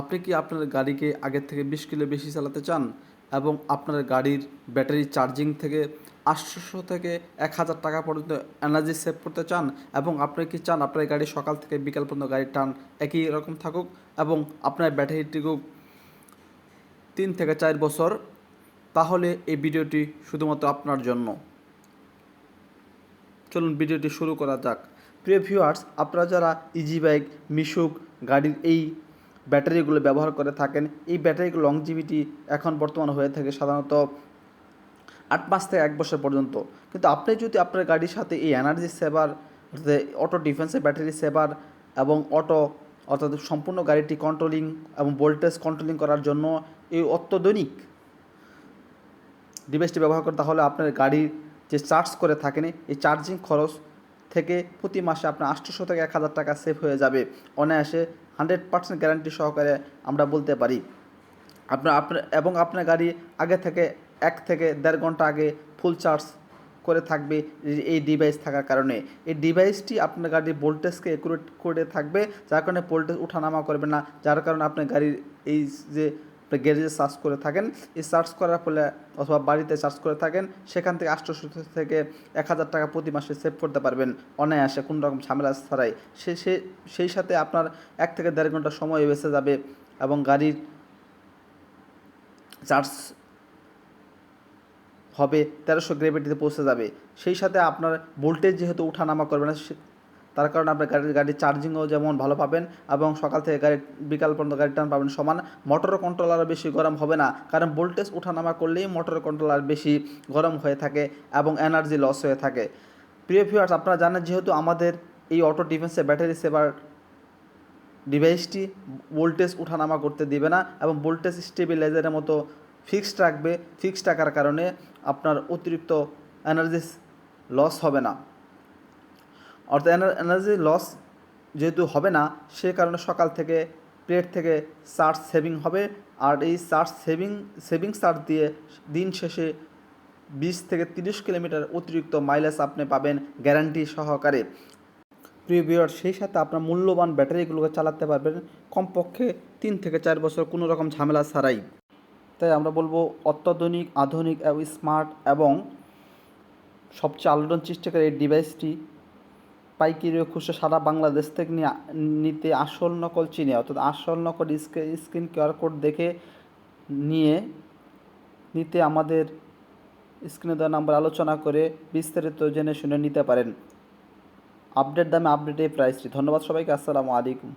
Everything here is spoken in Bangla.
আপনি কি আপনার গাড়িকে আগের থেকে বিশ কিলো বেশি চালাতে চান? এবং আপনার গাড়ির ব্যাটারি চার্জিং থেকে আটশোশো থেকে এক হাজার টাকা পর্যন্ত এনার্জি সেভ করতে চান? এবং আপনি কি চান আপনার গাড়ি সকাল থেকে বিকাল পর্যন্ত গাড়ির টান একই রকম থাকুক? এবং আপনার ব্যাটারিটিকেও তিন থেকে চার বছর? তাহলে এই ভিডিওটি শুধুমাত্র আপনার জন্য। চলুন ভিডিওটি শুরু করা যাক। প্রিয় ভিউয়ার্স আপনারা যারা ইজি বাইক মিশুক গাড়ির এই ব্যাটারিগুলো ব্যবহার করে থাকেন। এই ব্যাটারিগুলো লংজিভিটি এখন বর্তমান হয়ে থাকে সাধারণত আট মাস থেকে এক বছর পর্যন্ত। কিন্তু আপনি যদি আপনার গাড়ির সাথে এই এনার্জি সেভার অটো ডিফেন্সের ব্যাটারি সেভার এবং অটো অর্থাৎ সম্পূর্ণ গাড়িটি কন্ট্রোলিং এবং ভোল্টেজ কন্ট্রোলিং করার জন্য এই অত্যাধুনিক ডিভাইসটি ব্যবহার করেন, তাহলে আপনার গাড়ির যে চার্জ করে থাকেন, এই চার্জিং খরচ থেকে প্রতি মাসে আপনার আটশোশো থেকে এক হাজার টাকা সেভ হয়ে যাবে। অনায়াসে হান্ড্রেড পার্সেন্ট গ্যারান্টি সহকারে আমরা বলতে পারি। আপনার আপনার, এবং আপনার গাড়ি আগে থেকে এক থেকে দেড় ঘণ্টা আগে ফুল চার্জ করে থাকবে এই ডিভাইস থাকার কারণে। এই ডিভাইসটি আপনার গাড়ির ভোল্টেজকে একুরেট করে থাকবে, যার কারণে ভোল্টেজ উঠানামা করবে না, যার কারণে আপনার গাড়ির এই যে গ্যারেজে চার্জ করে থাকেন। এই চার্জ করার ফলে অথবা বাড়িতে চার্জ করে থাকেন, সেখান থেকে আটশোশো থেকে এক হাজার টাকা প্রতি মাসে সেভ করতে পারবেন অনায়াসে কোনো রকম ঝামেলা ছাড়াই। সে সেই সাথে আপনার এক থেকে দেড় ঘণ্টা সময় বেঁচে যাবে এবং গাড়ির চার্জ হবে তেরোশো গ্রেভিটিতে পৌঁছে যাবে। সেই সাথে আপনার ভোল্টেজ যেহেতু উঠানামা করবে না তার কারণে আপনার গাড়ির গাড়ির চার্জিংও যেমন ভালো পাবেন এবং সকাল থেকে গাড়ি বিকাল পর্যন্ত গাড়ির টান পাবেন সমান। মোটর কন্ট্রোলার বেশি গরম হবে না, কারণ ভোল্টেজ উঠানামা করলেই মোটর কন্ট্রোলার বেশি গরম হয়ে থাকে এবং এনার্জি লস হয়ে থাকে। প্রিয় ভিউয়ার্স আপনারা জানেন যেহেতু আমাদের এই অটো ডিফেন্সে ব্যাটারি সেভার ডিভাইসটি ভোল্টেজ উঠানামা করতে দিবে না এবং ভোল্টেজ স্টেবিলাইজারের মতো ফিক্সড রাখবে। ফিক্সড রাখার কারণে আপনার অতিরিক্ত এনার্জি লস হবে না। অর্থাৎ এনার্জি লস যেহেতু হবে না, সে কারণে সকাল থেকে প্লেট থেকে চার্জ সেভিং হবে। আর এই চার্জ সেভিং সেভিং চার্জ দিয়ে দিন শেষে বিশ থেকে তিরিশ কিলোমিটার অতিরিক্ত মাইলেজ আপনি পাবেন গ্যারান্টি সহকারে। প্রিয় ভিউয়ার সেই সাথে আপনার মূল্যবান ব্যাটারিগুলোকে চালাতে পারবেন কমপক্ষে তিন থেকে চার বছর কোনো রকম ঝামেলা ছাড়াই। তাই আমরা বলব অত্যাধুনিক, আধুনিক এবং স্মার্ট এবং সবচেয়ে আলোড়ন সৃষ্টিকারী এই ডিভাইসটি পাইকারি খুশে সারা বাংলাদেশ থেকে নিয়ে নিতে আসল নকল চিনে, অর্থাৎ আসল নকল স্ক্রিন কিউআর কোড দেখে নিয়ে নিতে আমাদের স্ক্রিনে দেওয়া নাম্বার আলোচনা করে বিস্তারিত জেনে শুনে নিতে পারেন। আপডেট দামে আপডেট প্রাইসটি। ধন্যবাদ সবাইকে, আসসালামু আলাইকুম।